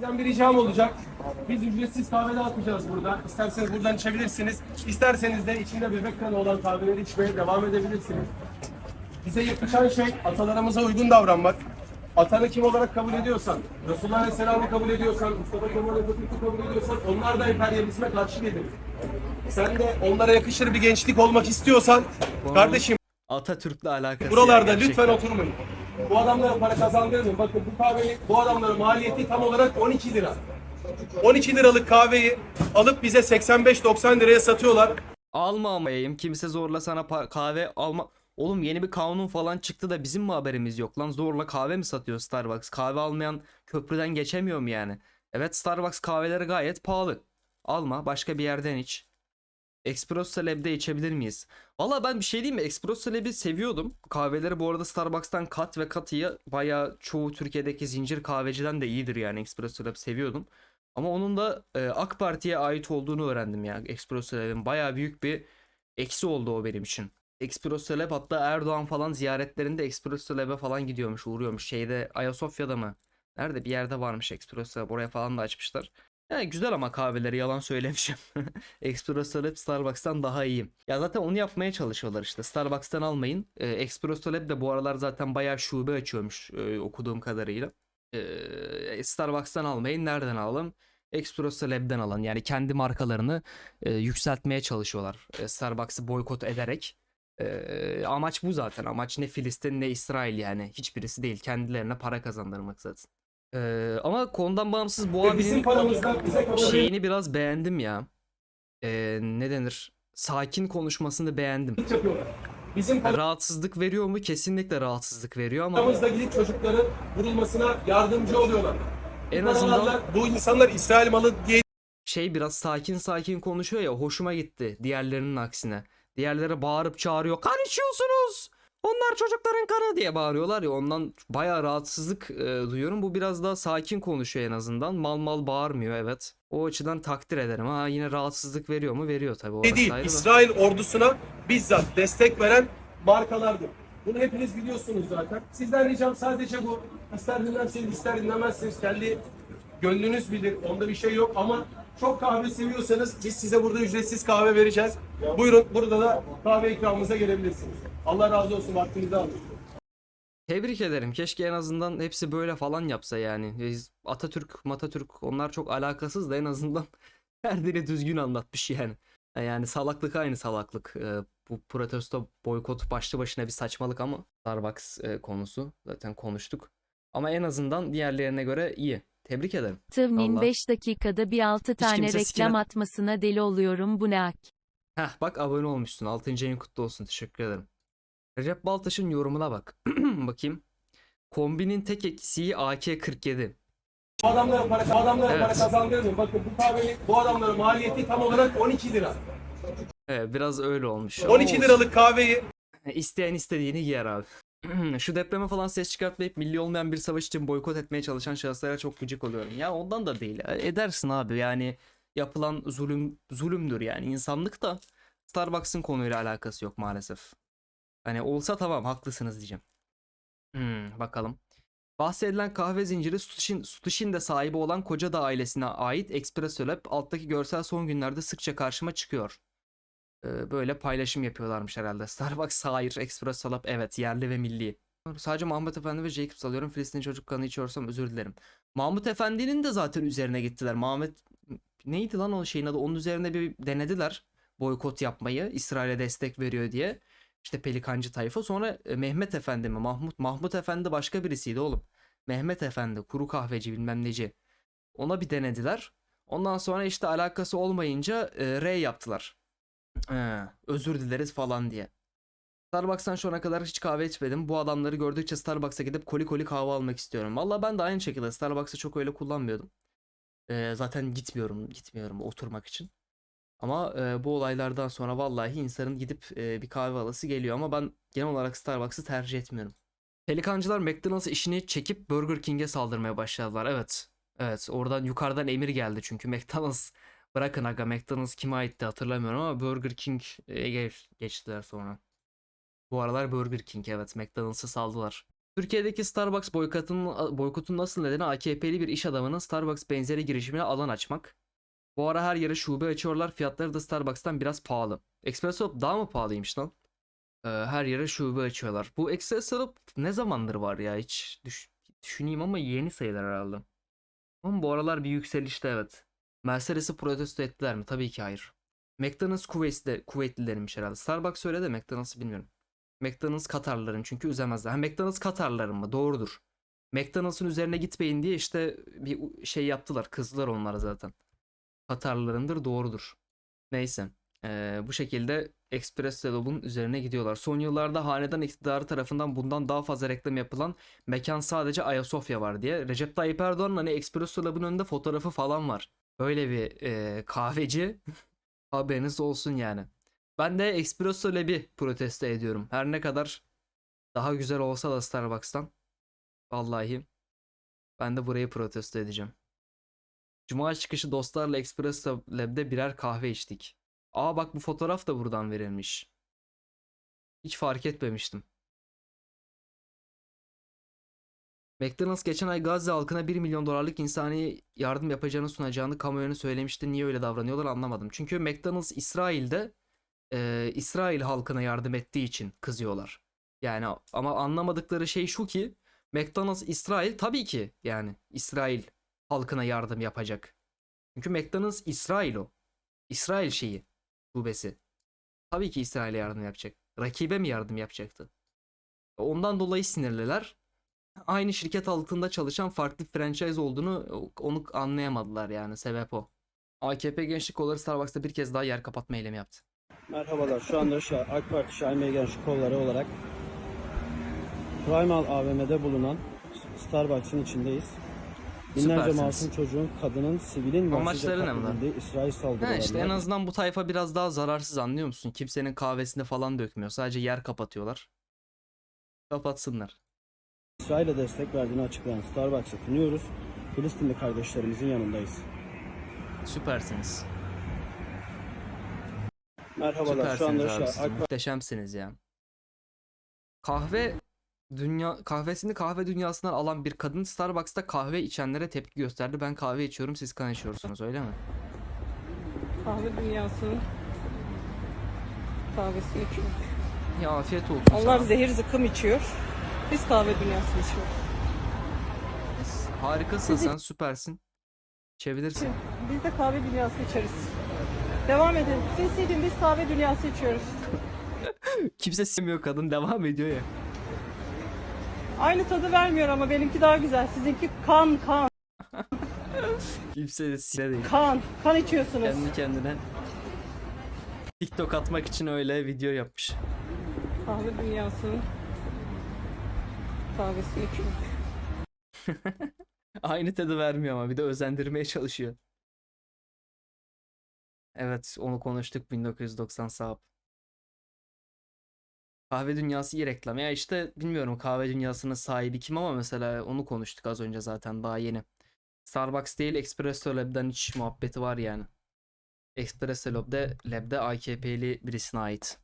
Sizden bir ricam olacak. Biz ücretsiz kahve dağıtmayacağız burada. İsterseniz buradan içebilirsiniz. İsterseniz de içinde bebek kanı olan kahveleri içmeye devam edebilirsiniz. Bize yakışan şey atalarımıza uygun davranmak. Atanı kim olarak kabul ediyorsan, Resulullah Aleyhisselam'ı kabul ediyorsan, Mustafa Kemal Atatürk'ü kabul ediyorsan onlar da emperyalizme karşı gelir. Sen de onlara yakışır bir gençlik olmak istiyorsan kardeşim Atatürk'le alakası buralarda lütfen gerçekten. oturmayın. Bu adamlara para kazandırmayın. Bakın bu kahveyi bu adamların maliyeti tam olarak 12 lira. 12 liralık kahveyi alıp bize 85-90 liraya satıyorlar. Alma amayım. Kimse zorla sana kahve alma. Oğlum yeni bir kanun falan çıktı da bizim mi haberimiz yok lan? Zorla kahve mi satıyor Starbucks? Kahve almayan köprüden geçemiyor mu yani? Evet Starbucks kahveleri gayet pahalı. Alma başka bir yerden iç. Espresso Lab'de içebilir miyiz? Valla ben bir şey diyeyim mi? Espresso Lab'i seviyordum. Kahveleri bu arada Starbucks'tan kat ve kat iyi. Bayağı çoğu Türkiye'deki zincir kahveciden de iyidir yani Espresso Lab seviyordum. Ama onun da e, AK Parti'ye ait olduğunu öğrendim ya. Espresso Lab'in bayağı büyük bir eksi oldu o benim için. Espresso Lab hatta Erdoğan falan ziyaretlerinde Espresso Lab'e falan gidiyormuş, uğruyormuş. Şeyde Ayasofya'da mı? Nerede bir yerde varmış Espresso Lab. Oraya falan da açmışlar. Yani güzel ama kahveleri yalan söylemişim. Espresso Lab Starbucks'tan daha iyi. Ya zaten onu yapmaya çalışıyorlar işte. Starbucks'tan almayın. Ee, Espresso Lab de bu aralar zaten bayağı şube açıyormuş e, okuduğum kadarıyla. Ee, Starbucks'tan almayın. Nereden alalım? Espresso Lab'den alın. Yani kendi markalarını e, yükseltmeye çalışıyorlar. E, Starbucks'ı boykot ederek. E, amaç bu zaten. Amaç ne Filistin ne İsrail yani. Hiçbirisi değil. Kendilerine para kazandırmak zaten. E, ama konudan bağımsız bu abinin şeyini biraz beğendim ya. E, ne denir? Sakin konuşmasını beğendim. Bizim Rahatsızlık veriyor mu? Kesinlikle rahatsızlık veriyor ama paramızla gidip çocukların vurulmasına yardımcı oluyorlar. en azından bu insanlar İsrail malı diye şey biraz sakin sakin konuşuyor ya hoşuma gitti diğerlerinin aksine. Diğerleri bağırıp çağırıyor. Kan içiyorsunuz. Onlar çocukların kanı diye bağırıyorlar ya ondan bayağı rahatsızlık e, duyuyorum. Bu biraz daha sakin konuşuyor en azından. Mal mal bağırmıyor evet. O açıdan takdir ederim. Ha yine rahatsızlık veriyor mu? Veriyor tabii. orası değil. ayrı da. İsrail ordusuna bizzat destek veren markalardır. Bunu hepiniz biliyorsunuz zaten. Sizden ricam sadece bu. İster dinlerseniz ister dinlemezseniz kendi gönlünüz bilir. Onda bir şey yok ama çok kahve seviyorsanız biz size burada ücretsiz kahve vereceğiz. Buyurun burada da kahve ikramımıza gelebilirsiniz. Allah razı olsun vaktinizi alın. Tebrik ederim. Keşke en azından hepsi böyle falan yapsa yani. Atatürk, Matatürk onlar çok alakasız da en azından derdini düzgün anlatmış yani. E, Yani salaklık aynı salaklık. E, Bu protesto boykot başlı başına bir saçmalık ama Starbucks e, konusu zaten konuştuk. Ama en azından diğerlerine göre iyi. Tebrik ederim. Allah. 5 dakikada bir 6 tane reklam sikine- atmasına deli oluyorum bu ne hak. Heh bak abone olmuşsun. 6. ayın kutlu olsun. Teşekkür ederim. Recep Baltaş'ın yorumuna bak. Bakayım. Kombinin tek eksiği AK-47. Bu adamlara para, bu adamlara Evet. para kazandırmayın. Bakın bu kahveyi bu adamların maliyeti tam olarak 12 lira. Evet biraz öyle olmuş. Ama 12 olsun. liralık kahveyi İsteyen istediğini giyer abi. Şu depreme falan ses çıkartmayıp milli olmayan bir savaş için boykot etmeye çalışan şahıslara çok gıcık oluyorum. Ya ondan da değil. Edersin abi yani yapılan zulüm zulümdür yani insanlık da Starbucks'ın konuyla alakası yok maalesef. Hani olsa tamam haklısınız diyeceğim. Hmm, bakalım. Bahsedilen kahve zinciri Sutishin, Sutishin de sahibi olan Kocada ailesine ait Espresso Lab alttaki görsel son günlerde sıkça karşıma çıkıyor. Ee, böyle paylaşım yapıyorlarmış herhalde. Starbucks hayır, Espresso Lab evet yerli ve milli. Sadece Mahmut Efendi ve Jacobs alıyorum. Filistin çocuk kanı içiyorsam özür dilerim. Mahmut Efendi'nin de zaten üzerine gittiler. Mahmut neydi lan o şeyin adı? Onun üzerine bir denediler boykot yapmayı. İsrail'e destek veriyor diye. İşte Pelikancı tayfa. Sonra e, Mehmet Efendi mi? Mahmut Mahmut Efendi başka birisiydi oğlum. Mehmet Efendi, kuru kahveci bilmem neci. Ona bir denediler. Ondan sonra işte alakası olmayınca e, R yaptılar. Ee, özür dileriz falan diye. Starbucks'tan şu ana kadar hiç kahve içmedim. Bu adamları gördükçe Starbucks'a gidip koli koli kahve almak istiyorum. Valla ben de aynı şekilde Starbucks'ı çok öyle kullanmıyordum. Ee, zaten gitmiyorum, gitmiyorum oturmak için. Ama e, bu olaylardan sonra vallahi insanın gidip e, bir kahve alası geliyor. Ama ben genel olarak Starbucks'ı tercih etmiyorum. Pelikancılar McDonald's işini çekip Burger King'e saldırmaya başladılar. Evet. Evet oradan yukarıdan emir geldi çünkü McDonald's bırakın aga McDonald's kime aitti hatırlamıyorum ama Burger King'e geç- geçtiler sonra. Bu aralar Burger King evet McDonald's'ı saldılar. Türkiye'deki Starbucks boykotunun, boykotun nasıl nedeni AKP'li bir iş adamının Starbucks benzeri girişimine alan açmak. Bu ara her yere şube açıyorlar. Fiyatları da Starbucks'tan biraz pahalı. Espresso daha mı pahalıymış lan? Ee, her yere şube açıyorlar. Bu Espresso ne zamandır var ya hiç düş- düşüneyim ama yeni sayılar herhalde. Ama bu aralar bir yükselişte evet. Mercedes'i protesto ettiler mi? Tabii ki hayır. McDonald's Kuveyt'li, Kuveytlilermiş herhalde. Starbucks öyle de McDonald's'ı bilmiyorum. McDonald's Katarlıların çünkü üzemezler. Ha, McDonald's Katarlıların mı? Doğrudur. McDonald's'ın üzerine gitmeyin diye işte bir şey yaptılar. Kızdılar onlara zaten. Katarlılarındır doğrudur. Neyse. Ee, bu şekilde Espresso Lab'ın üzerine gidiyorlar. Son yıllarda hanedan iktidarı tarafından bundan daha fazla reklam yapılan mekan sadece Ayasofya var diye. Recep Tayyip Erdoğan'ın hani Espresso Lab'ın önünde fotoğrafı falan var. Böyle bir e, kahveci haberiniz olsun yani. Ben de Espresso Lab'i protesto ediyorum. Her ne kadar daha güzel olsa da Starbucks'tan. Vallahi ben de burayı protesto edeceğim. Cuma çıkışı dostlarla Espresso Lab'de birer kahve içtik. Aa bak bu fotoğraf da buradan verilmiş. Hiç fark etmemiştim. McDonald's geçen ay Gazze halkına 1 milyon dolarlık insani yardım yapacağını sunacağını kamuoyuna söylemişti. Niye öyle davranıyorlar anlamadım. Çünkü McDonald's İsrail'de e, İsrail halkına yardım ettiği için kızıyorlar. Yani ama anlamadıkları şey şu ki McDonald's İsrail tabii ki yani İsrail halkına yardım yapacak. Çünkü McDonald's İsrail o. İsrail şeyi, şubesi. Tabii ki İsrail'e yardım yapacak. Rakibe mi yardım yapacaktı? Ondan dolayı sinirliler. Aynı şirket altında çalışan farklı franchise olduğunu onu anlayamadılar yani sebep o. AKP Gençlik Kolları Starbucks'ta bir kez daha yer kapatma eylemi yaptı. Merhabalar. Şu anda Şa- AK Parti Şahin Gençlik Kolları olarak Primal AVM'de bulunan Starbucks'ın içindeyiz. Binlerce Süpersiniz. masum çocuğun, kadının, sivilin Amaçları ne bunlar? katledildiği İsrail Ha saldırılarında işte en azından bu tayfa biraz daha zararsız anlıyor musun? Kimsenin kahvesinde falan dökmüyor. Sadece yer kapatıyorlar. Kapatsınlar. İsrail'e destek verdiğini açıklayan Starbucks'ı kınıyoruz. Filistinli kardeşlerimizin yanındayız. Süpersiniz. Merhabalar. Şu anda Süpersiniz abi Şa- siz. AK Muhteşemsiniz ya. Kahve dünya kahvesini kahve dünyasından alan bir kadın Starbucks'ta kahve içenlere tepki gösterdi. Ben kahve içiyorum, siz kan içiyorsunuz, öyle mi? Kahve dünyasının kahvesini içiyor. Ya afiyet olsun Onlar sana. zehir zıkkım içiyor. Biz kahve dünyasını içiyoruz. Harikasın sen, süpersin. İçebilirsin. Biz de kahve dünyası içeriz. Devam edin. Siz biz kahve dünyası içiyoruz. Kimse sevmiyor kadın, devam ediyor ya. Aynı tadı vermiyor ama benimki daha güzel. Sizinki kan kan Kimse de sile değil. kan. Kan içiyorsunuz. Kendi kendine TikTok atmak için öyle video yapmış. Kahve dünyasının kahvesini içiyoruz. Aynı tadı vermiyor ama bir de özendirmeye çalışıyor. Evet, onu konuştuk 1990 sahip. Kahve dünyası iyi reklam. Ya işte bilmiyorum kahve dünyasının sahibi kim ama mesela onu konuştuk az önce zaten daha yeni. Starbucks değil Espresso Lab'den hiç muhabbeti var yani. Espresso Lab'de, Lab'de AKP'li birisine ait.